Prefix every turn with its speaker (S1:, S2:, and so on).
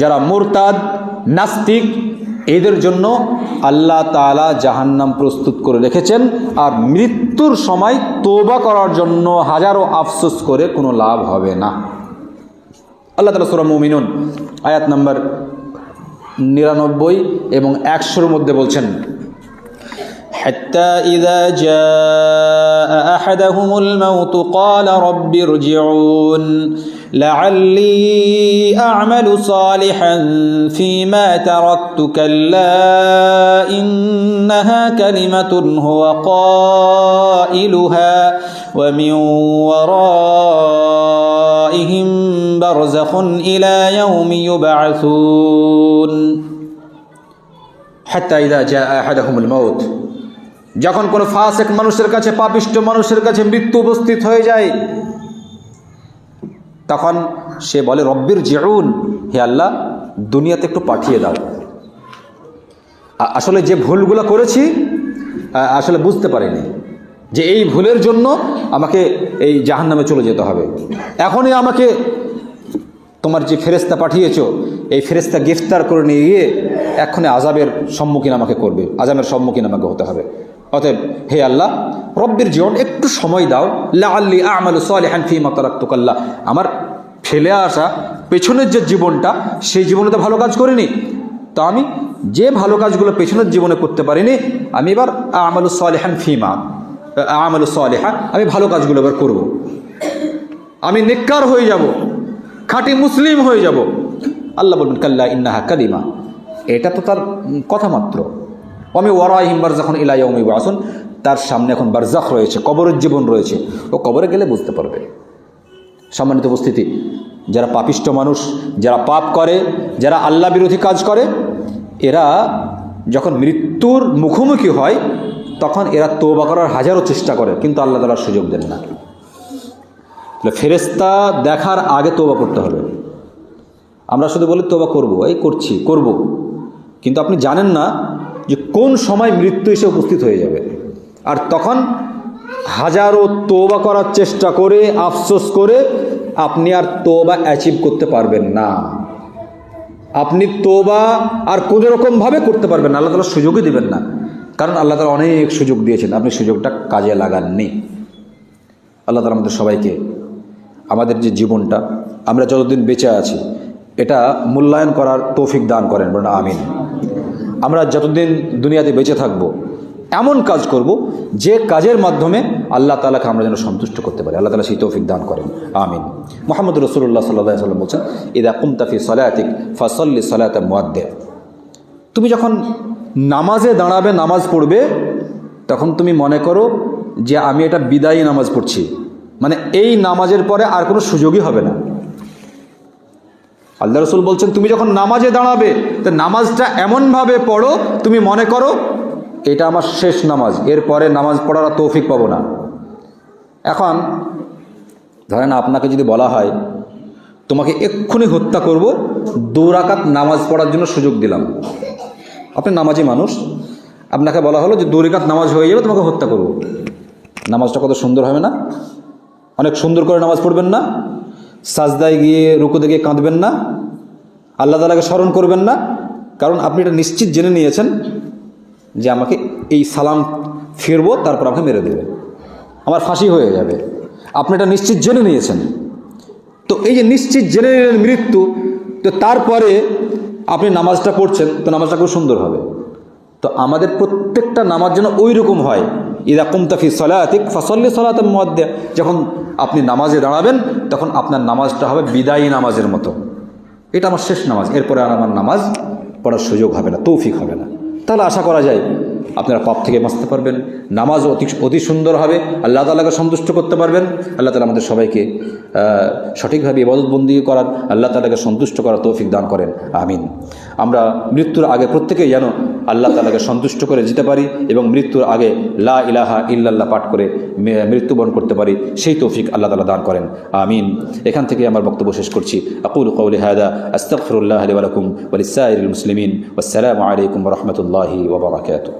S1: যারা মোরতাদ নাস্তিক এদের জন্য আল্লাহ তাআলা জাহান্নাম প্রস্তুত করে রেখেছেন আর মৃত্যুর সময় তোবা করার জন্য হাজারো আফসোস করে কোনো লাভ হবে না আল্লাহ তালা সুরা মুমিনুন আয়াত নাম্বার নিরানব্বই এবং একশোর মধ্যে বলছেন حتى إذا جاء أحدهم الموت قال رب ارجعون لعلي أعمل صالحا فيما تركت كلا إنها كلمة هو قائلها ومن ورائهم برزخ إلى يوم يبعثون حتى إذا جاء أحدهم الموت যখন কোনো ফাসেক মানুষের কাছে পাপিষ্ট মানুষের কাছে মৃত্যু উপস্থিত হয়ে যায় তখন সে বলে, রব্বির জেউন, হে আল্লাহ, দুনিয়াতে একটু পাঠিয়ে দাও। আসলে যে ভুলগুলো করেছি আসলে বুঝতে পারিনি যে এই ভুলের জন্য আমাকে এই জাহান্নামে চলে যেতে হবে। এখনই আমাকে তোমার যে ফেরেস্তা পাঠিয়েছো, এই ফেরেস্তা গ্রেফতার করে নিয়ে গিয়ে এক্ষণে আজাবের সম্মুখীন আমাকে করবে আজামের সম্মুখীন আমাকে হতে হবে। অতএব, হে আল্লাহ রব্বির জীবন একটু সময় দাও। লা আল্লি আমাল সালিহান ফি মাতারাক্তুকাল্লাহ আমার ফেলে আসা পেছনের যে জীবনটা, সেই জীবনে তো ভালো কাজ করিনি। তো আমি যে ভালো কাজগুলো পেছনের জীবনে করতে পারিনি, আমি এবার আমাল সালেহান ফিমা, আমাল সালেহা, আমি ভালো কাজগুলো এবার করব। আমি নিকার হয়ে যাব, খাঁটি মুসলিম হয়ে যাব। আল্লাহ বলবেন, কাল্লা ইন্নাহা কালিমা এটা তো তার কথা মাত্র। আমি ওয়ারাহিম বারজাখন ইলাইমি আসুন তার সামনে এখন বারজাখ রয়েছে, কবরের জীবন রয়েছে। ও কবরে গেলে বুঝতে পারবে। সম্মানিত উপস্থিতি, যারা পাপিষ্ট মানুষ, যারা পাপ করে, যারা আল্লাহ বিরোধী কাজ করে, এরা যখন মৃত্যুর মুখোমুখি হয়, তখন এরা তোবা করার হাজারো চেষ্টা করে, কিন্তু আল্লাহ তালার সুযোগ দেন না। ফেরেস্তা দেখার আগে তোবা করতে হবে। আমরা শুধু বলি তোবা করব। এই করছি, করব। কিন্তু আপনি জানেন না যে কোন সময় মৃত্যু এসে উপস্থিত হয়ে যাবে। আর তখন হাজারো তোবা করার চেষ্টা করে, আফসোস করে আপনি আর তোবা অ্যাচিভ করতে পারবেন না। আপনি তোবা আর কোনো রকমভাবে করতে পারবেন না। আল্লাহ তালা সুযোগই দেবেন না। কারণ আল্লাহ তালা অনেক সুযোগ দিয়েছেন। আপনি সুযোগটা কাজে লাগাননি। আল্লাহ তালা আমাদের সবাইকে আমাদের যে জীবনটা, আমরা যতদিন বেঁচে আছি, এটা মূল্যায়ন করার তৌফিক দান করেন। বলেন, আমিন। আমরা যতদিন দুনিয়াতে বেঁচে থাকব এমন কাজ করব যে কাজের মাধ্যমে আল্লাহ তালাকে আমরা যেন সন্তুষ্ট করতে পারি। আল্লাহ তালা সেই তৌফিক দান করেন। আমিন। মোহাম্মদ রসুল্লাহ সাল্লাহ সাল্লাম বলছেন, ইদা কুমতাফি সলায়াতিক ফসল্লি সলায়াত মুয়াদ্দে তুমি যখন নামাজে দাঁড়াবে, নামাজ পড়বে, তখন তুমি মনে করো যে আমি এটা বিদায়ী নামাজ পড়ছি। মানে এই নামাজের পরে আর কোনো সুযোগই হবে না। আল্লাহ রসুল বলছেন, তুমি যখন নামাজে দাঁড়াবে, তো নামাজটা এমনভাবে পড়ো, তুমি মনে করো এটা আমার শেষ নামাজ, এরপরে নামাজ পড়ার আর তৌফিক পাবো না। এখন, ধরেন আপনাকে যদি বলা হয়, তোমাকে এক্ষুনি হত্যা করব দৌরাকাত নামাজ পড়ার জন্য সুযোগ দিলাম। আপনি নামাজি মানুষ, আপনাকে বলা হলো যে দৌরিকাত নামাজ হয়ে যাবে, তোমাকে হত্যা করব। নামাজটা কত সুন্দর হবে না? অনেক সুন্দর করে নামাজ পড়বেন না, সাজদায় গিয়ে রুকুতে গিয়ে কাঁদবেন না, আল্লাহ তালাকে স্মরণ করবেন না, কারণ আপনি এটা নিশ্চিত জেনে নিয়েছেন যে আমাকে এই সালাম ফিরবো, তারপর আমাকে মেরে দেবে। আমার ফাঁসি হয়ে যাবে। আপনি এটা নিশ্চিত জেনে নিয়েছেন। তো এই যে নিশ্চিত জেনে নিলেন মৃত্যু, তো তারপরে আপনি নামাজটা পড়ছেন, তো নামাজটা খুব সুন্দর হবে। তো আমাদের প্রত্যেকটা নামাজ যেন ওই রকম হয়। ইদা কুমতাফি সলায়াতিক ফসল্লি সলাত মধ্যে যখন আপনি নামাজে দাঁড়াবেন, তখন আপনার নামাজটা হবে বিদায়ী নামাজের মতো। এটা আমার শেষ নামাজ। এরপরে আর আমার নামাজ পড়ার সুযোগ হবে না, তৌফিক হবে না। তাহলে আশা করা যায়। আপনারা পাপ থেকে বাঁচতে পারবেন নামাজ অতি অতি সুন্দর হবে, আল্লাহ তালাকে সন্তুষ্ট করতে পারবেন, আল্লাহ তালা আমাদের সবাইকে সঠিকভাবে ইবাদতবন্দি করার, আল্লাহ তালাকে সন্তুষ্ট করার তৌফিক দান করেন, আমিন। আমরা মৃত্যুর আগে প্রত্যেকেই যেন আল্লাহ তালাকে সন্তুষ্ট করে যেতে পারি এবং মৃত্যুর আগে লা ইলাহা ইল্লাল্লাহ পাঠ করে মৃত্যুবরণ করতে পারি, সেই তৌফিক আল্লাহ তালা দান করেন, আমিন। এখান থেকে আমার বক্তব্য শেষ করছি। আকুল কৌলি হায়দা আস্তফরুল্লাহ আলী ওয়ালাকুম ওলিসাইল মুসলিমিন আসসালামু আলাইকুম রহমতুল্লাহি ওবরাকাতু